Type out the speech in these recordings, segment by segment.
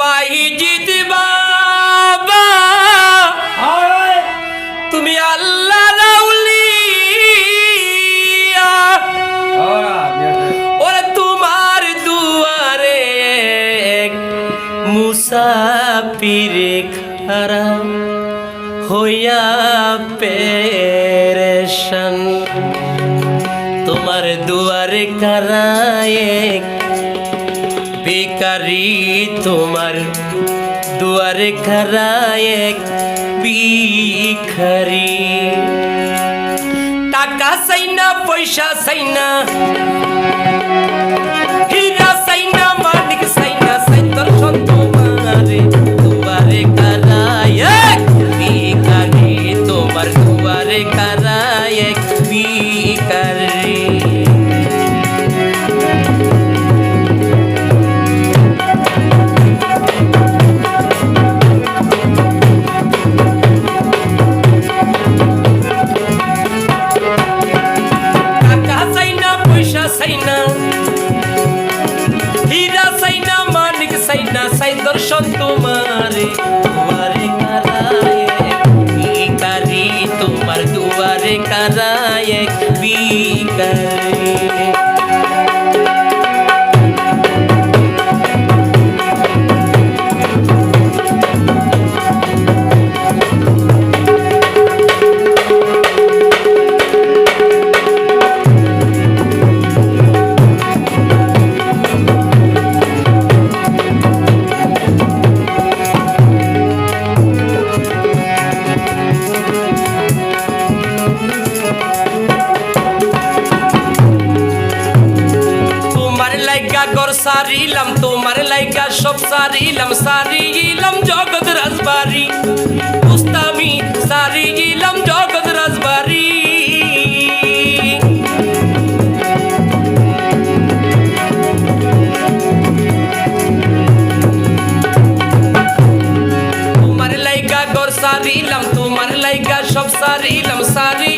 বাইজিত বাবা তুমি আল্লাহ রাউলিয়া। ওরে তোমার দুয়ারে মুসাফিরে খারা হইয়া পেরেশান। তোমার দুয়ারে কারা এক বেকারি তোমার দুয়ারে খারা এক বিখারি টাকা সাইনা পয়সা সাইনা হীরা সাইনা মানিক সাইনা সাইতর তোমারে দুয়ারে কারায় এক ভিখারি তোমার দুয়ারে সাইনা। হীরা সাইনা, মানিক সাইনা, সাই দর্শন তোমারে, দুয়ারে কারায় বিকারি তোমার দুয়ারে কারায় বিকারি सारी लम तो मर लाइका सब सारी लम, सारी ये लम जगत रजबारी उस्तामी, सारी ये लम जगत रसबारी। तोमर लाइका गौर, सारी लम तोमर लाइका सब सारी लम, सारी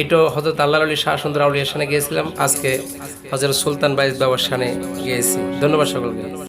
এইটাও হজরত আল্লাহ আলী শাহ সুন্দর আউলিয়ার সানে গিয়েছিলাম। আজকে হজরত সুলতান বাইজ বাবার সানে গিয়েছি। ধন্যবাদ সকলকে।